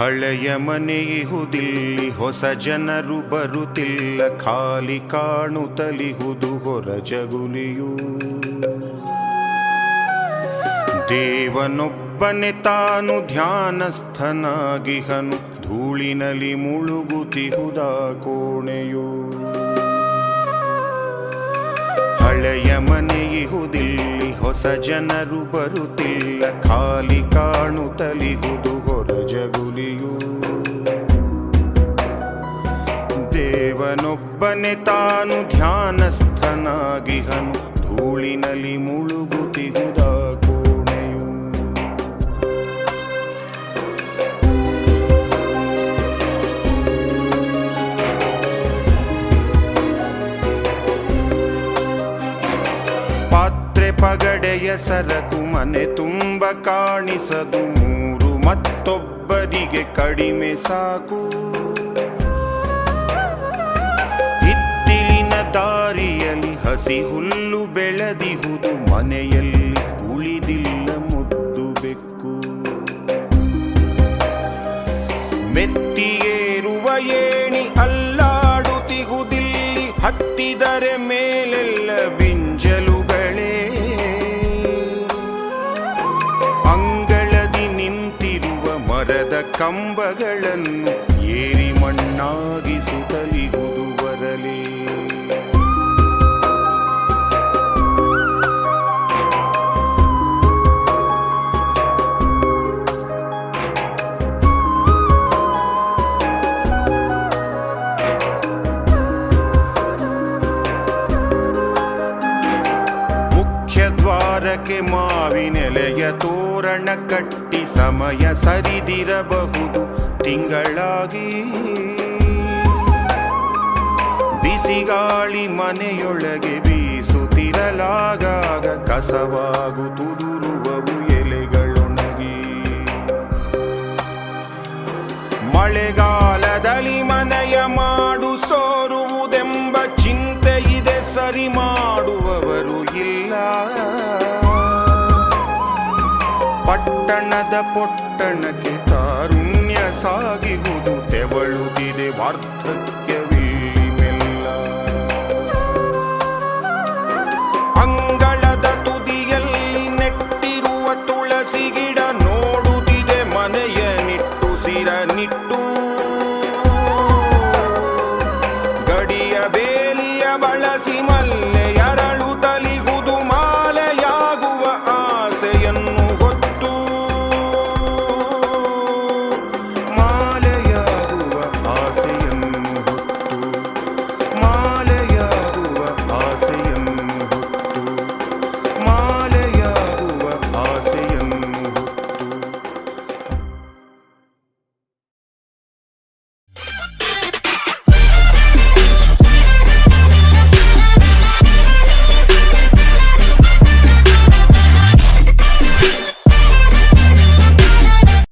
ಹಳೆಯ ಮನೆಯಿಹುದಿಲ್ಲಿ ಹೊಸ ಜನರು ಬರುತ್ತಿಲ್ಲ. ಖಾಲಿ ಕಾಣುತ್ತಲಿಹುದು ಹೊರ ಜಗುಲಿಯು. ದೇವನೊಬ್ಬನೆ ತಾನು ಧ್ಯಾನಸ್ಥನಾಗಿಹನು ಧೂಳಿನಲ್ಲಿ ಮುಳುಗುತಿಹುದ ಕೋಣೆಯು. ಹಳೆಯ ಮನೆಯಿಹುದಿಲ್ಲಿ ಹೊಸ ಜನರು ಬರುತ್ತಿಲ್ಲ. ಖಾಲಿ ಕಾಣುತ್ತಲಿಹುದು ಹೊರ ಜಗುಲಿಯು. ದೇವನೊಬ್ಬನೆ ತಾನು ಧ್ಯಾನಸ್ಥನಾಗಿಹನು. ಧೂಳಿನಲ್ಲಿ ಮುಳುಗುತಿಹುದ ಕೋಣೆಯು. ಪಾತ್ರೆ ಪಗಡೆಯ ಸರಕು ಮನೆ ತುಂಬ ಕಾಣಿಸದು. ಮತ್ತೊಬ್ಬರಿಗೆ ಕಡಿಮೆ ಸಾಕು. ಹಿತ್ತಿಲಿನ ದಾರಿಯಲ್ಲಿ ಹಸಿ ಹುಲ್ಲು ಬೆಳೆದಿಹುದು, ಮನೆಯಲ್ಲಿ ಉಳಿದಿಲ್ಲ ಮುದ್ದು ಬೆಕ್ಕು. ಮೆತ್ತಿಯೇರುವ ಏಣಿ ಅಲ್ಲಾಡುತ್ತಿಹುದಿಲ್ಲಿ, ಹತ್ತಿದರೆ ಮೇಲೆಲ್ಲ ಕಂಬಗಳನ್ನು ಏರಿ ಮಣ್ಣಾಗಿಸುತ್ತಲಿಹುದು ಬರಲೇ ದ್ವಾರಕ್ಕೆ ಮಾವಿನೆಲೆಯ ತೋರಣ ಕಟ್ಟಿ ಸಮಯ ಸರಿದಿರಬಹುದು. ತಿಂಗಳಾಗಿ ಬಿಸಿಗಾಳಿ ಮನೆಯೊಳಗೆ ಬೀಸುತ್ತಿರಲಾಗಾಗ ಕಸವಾಗು ತುದುರುವವು ಎಲೆಗಳೊಣಗಿ. ಮಳೆಗಾಲದಲ್ಲಿ ಪೊಟ್ಟಣದ ಪೊಟ್ಟಣಕ್ಕೆ ತಾರುಣ್ಯ ಸಾಗಿಹುದು ತೆವಳುದಿದೆ ವಾರ್ಧಕ್ಯವಿಲ್ಲಿ ಮೆಲ್ಲ ಅಂಗಳದ ತುದಿಯಲ್ಲಿ ನೆಟ್ಟಿರುವ ತುಳಸಿ ಗಿಡ ನೋಡುತ್ತಿದೆ ಮನೆಯ ನಿಟ್ಟು ಸಿರ ನಿಟ್ಟು. ಗಡಿಯ ಬೇಲಿಯ ಬಳಸಿ ಮಲ್ಲೆ ತಲಿಗುದು ಮಾಲೆಯಾಗುವ ಆಸೆಯನ್ನು